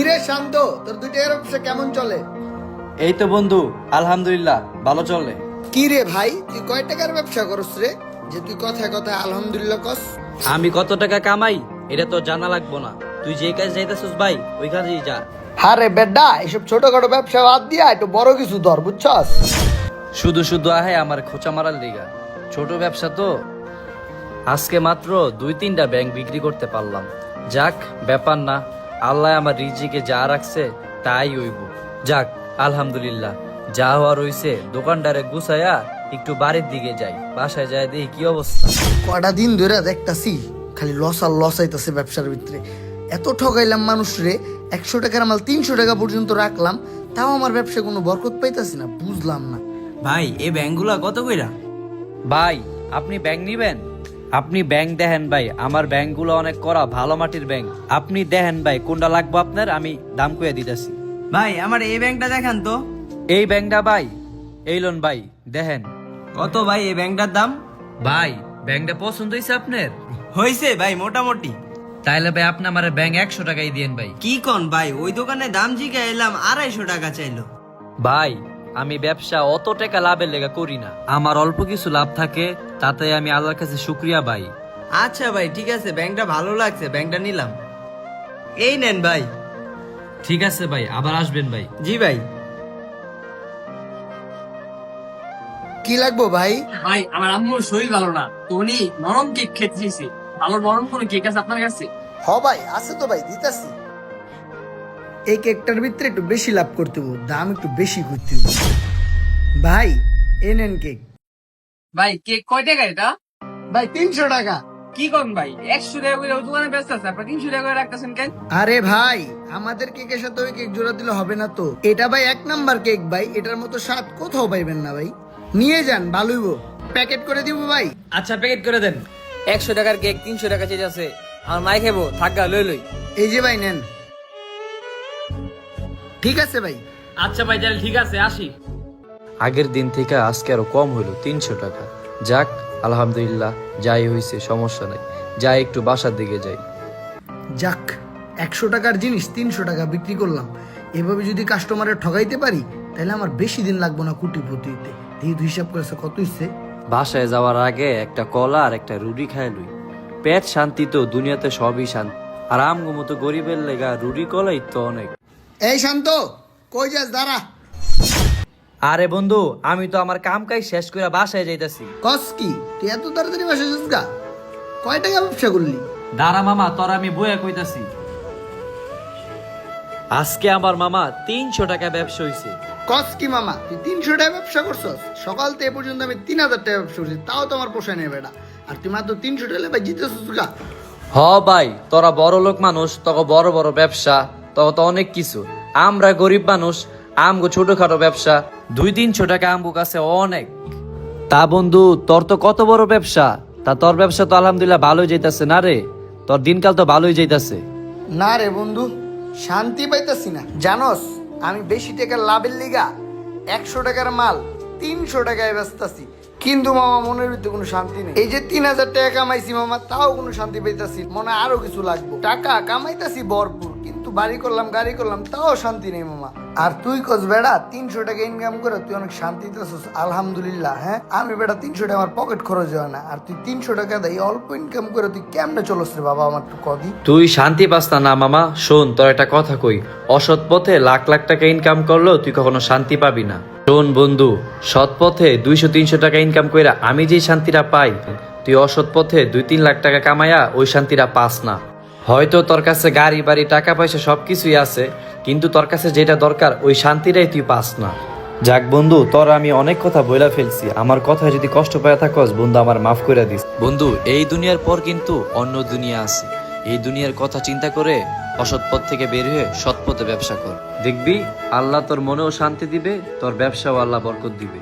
কিরে শান্ত তোর দুইটা এর ব্যবসা কেমন চলে? এই তো বন্ধু আলহামদুলিল্লাহ ভালো চলে। কি রে ভাই তুই কয় টাকার ব্যবসা করস রে? যে তুই কথায় কথায় আলহামদুলিল্লাহ কস। আমি কত টাকা কামাই এটা তো জানা লাগবো না। তুই যে কাজ যাইতেছিস ভাই ওই কাজেই যা। আরে বেডা এসব ছোটখাটো ব্যবসা বাদ দিয়া একটু বড় কিছু ধর বুঝছস? শুধু শুধু আহে আমার খোঁচা মারার লিগা। ছোট ব্যবসা তো। আজকে মাত্র দুই তিনটা ব্যাংক বিক্রি করতে পারলাম। যাক ব্যাপার না। আল্লাহ আমার রিজিকে যা রাখছে তাই হইব। যাক আলহামদুলিল্লাহ। যা হওয়া রইছে দোকানদারে গুছাইয়া একটু বাড়ির দিকে যাই। বাসায় যায় দেখি কি অবস্থা। কটা দিন ধরে দেখতাছি খালি লস আর লস আইতাছে ব্যবসার ভিতরে। এত ঠকাইলাম মানুষ রে একশো টাকার মাল তিনশো টাকা পর্যন্ত রাখলাম তাও আমার ব্যবসায় কোনো বরকত পাইতাছি না বুঝলাম না। ভাই এই ব্যাংকগুলা কত কইরা? ভাই আপনি ব্যাংক নিবেন? আপনি ব্যাংক দেখেন ভাই আমার ব্যাংকগুলো অনেক করা ভালো মাটির ব্যাংক। আপনি দেখেন ভাই কোনটা লাগবে আপনার আমি দাম কইয়া দিতেছি। ভাই আমার এই ব্যাংকটা দেখান তো। এই ব্যাংকটা ভাই এই লোন ভাই দেখেন। কত ভাই এই ব্যাংকটার দাম? ভাই ব্যাংকটা পছন্দ হয়েছে আপনার? হয়েছে ভাই মোটামুটি। তাইলে ভাই আপনি আমার ব্যাংক একশো টাকাই দিয়েন ভাই। কি কন ভাই ওই দোকানে দাম জিগা এলাম আড়াইশো টাকা চাইলো। ভাই আমি ব্যবসা অত টাকা লাভের লেগা করি না। আমার অল্প কিছু লাভ থাকে তাতে আমি আল্লাহর কাছে শুক্রিয়া ভাই আচ্ছা ভাই ঠিক আছে ব্যাংকটা ভালো লাগছে ব্যাংকটা নিলাম। এই নেন ভাই। ঠিক আছে ভাই আবার আসবেন ভাই। জি ভাই। কি লাগবো ভাই? ভাই আমার আম্মুর শরীর ভালো না তো উনি নরম কেক খেতে চাইছে। ভালো নরম কোনো কেক আছে আপনার কাছে? হ ভাই আছে তো ভাই দিতাছি। এই কেকটার ভিতরে একটু বেশি লাভ করতে হব দাম একটু বেশি করতে হব। ভাই এ নেন কেক। ভাই কেক কয় টাকা এটা? ভাই তিনশো টাকা। কি করেন ভাই? একশো টাকা করে দোকানে ব্যস্ত আছে আপনার তিনশো টাকা করে রাখতেছেন কেন? আরে ভাই আমাদের কেকের সাথে ওই কেক জোড়া দিলে হবে না তো। এটা ভাই এক নাম্বার কেক ভাই এটার মতো স্বাদ কোথাও পাইবেন না ভাই। নিয়ে যান ভালোইব প্যাকেট করে দিব ভাই। আচ্ছা প্যাকেট করে দেন। একশো টাকার কেক তিনশো টাকা চেয়ে আছে। আমার মাই খাব থাকা লই লই। এই যে ভাই নেন। ঠিক আছে ভাই। আচ্ছা ভাই তাহলে ঠিক আছে আসি। আগের দিন থেকে আজকে আরও কম হলো তিনশো টাকা। যাক আলহামদুলিল্লাহ যাই হয়েছে সমস্যা নাই। যাই একটু বাসার দিকে যাই। যাক একশো টাকার জিনিস তিনশো টাকা বিক্রি করলাম। এভাবে যদি কাস্টমারের ঠগাইতে পারি তাহলে আমার বেশি দিন লাগবো না কুটিপতিতে। এই দুই হিসাব করেছে কত হচ্ছে বাসায় যাওয়ার আগে একটা কলা আর একটা রুটি খাই লই। পেট শান্তি তো দুনিয়াতে সবই শান্তি। আর আমগো মতো গরিবের লেগা রুটি কলাই তো অনেক। এই শান্ত কই যাস দাঁড়া। আরে বন্ধু আমি তো আমার কাম কাজ শেষ করে বাসায় যাইতাছি। কস কি তুই এত তাড়াতাড়ি বাসা যাস গা? কয় টাকা ব্যবসা করলি? দাঁড়া মামা তোর আমি বইয়া কইতাছি। আজকে আমার মামা তিনশো টাকা ব্যবসা হইছে। কস কি মামা তুই তিনশো টাকা ব্যবসা করছস? সকাল থেকে এ পর্যন্ত আমি তিন হাজার টাকা ব্যবসা করছি তাও তো আমার পোষায় নেই বেটা। আর তুই মাত্র তিনশো টাকা ভাই জিতেছিস গা। হ ভাই তোরা বড় লোক মানুষ তোকে বড় বড় ব্যবসা তোকে তো অনেক কিছু। আমরা গরিব মানুষ, আমগো ছোটখাটো ব্যবসা। দুই তিনশো টাকা আমগো কাছে অনেক। তা বন্ধু, তোর তো কত বড় ব্যবসা? তা তোর ব্যবসা তো আলহামদুলিল্লাহ ভালোই যাইতাছে না রে? তোর দিনকাল তো ভালোই যাইতাছে। না রে বন্ধু, শান্তি পাইতাছি না। জানোস, আমি বেশি টাকার লাভের লিগা একশো টাকার মাল তিনশো টাকায় ব্যস্তাছি কিন্তু মামা, মনের ভিতরে কোনো শান্তি নেই। এই যে তিন হাজার টাকা কামাইছি মামা, তাও কোনো শান্তি পাইতাছি। মনে আরও কিছু লাগবে। টাকা কামাইতাছি ভরপুর। বাড়ি করলাম, গাড়ি করলাম, তাও শান্তি নেই মামা। আর তুই কস বেড়া, তিনশো টাকা ইনকাম করে তুই অনেক শান্তিতে আছিস আলহামদুলিল্লাহ হ্যাঁ? আমি বেটা তিনশো টাকা আমার পকেট খরচ হয় না। আর তুই তিনশো টাকা দেয় অল্প ইনকাম করে তুই কেমনে চলস রে বাবা আমার কদি তুই শান্তি পাস না মামা। শোন, তোর একটা কথা কই। অসৎ পথে লাখ লাখ টাকা ইনকাম করলেও তুই কখনো শান্তি পাবি না। শোন বন্ধু, সৎ পথে দুইশো, তিনশো টাকা ইনকাম কইরা আমি যেই শান্তিটা পাই, তুই অসৎ পথে দুই, তিন লাখ টাকা কামাইয়া ওই শান্তিটা পাস না। হয়তো তোর কাছে গাড়ি বাড়ি টাকা পয়সা সবকিছুই আছে কিন্তু তোর কাছে যেটা দরকার ওই শান্তিটাই তুই পাস না। যাক বন্ধু তোর আমি অনেক কথা বইলা ফেলছি। আমার কথায় যদি কষ্ট পায় থাকস বন্ধু আমার মাফ করে দিস। বন্ধু এই দুনিয়ার পর কিন্তু অন্য দুনিয়া আছে। এই দুনিয়ার কথা চিন্তা করে অসৎ পথ থেকে বের হয়ে সৎ পথে ব্যবসা কর। দেখবি আল্লাহ তোর মনেও শান্তি দিবে তোর ব্যবসাও আল্লাহ বরকত দিবে।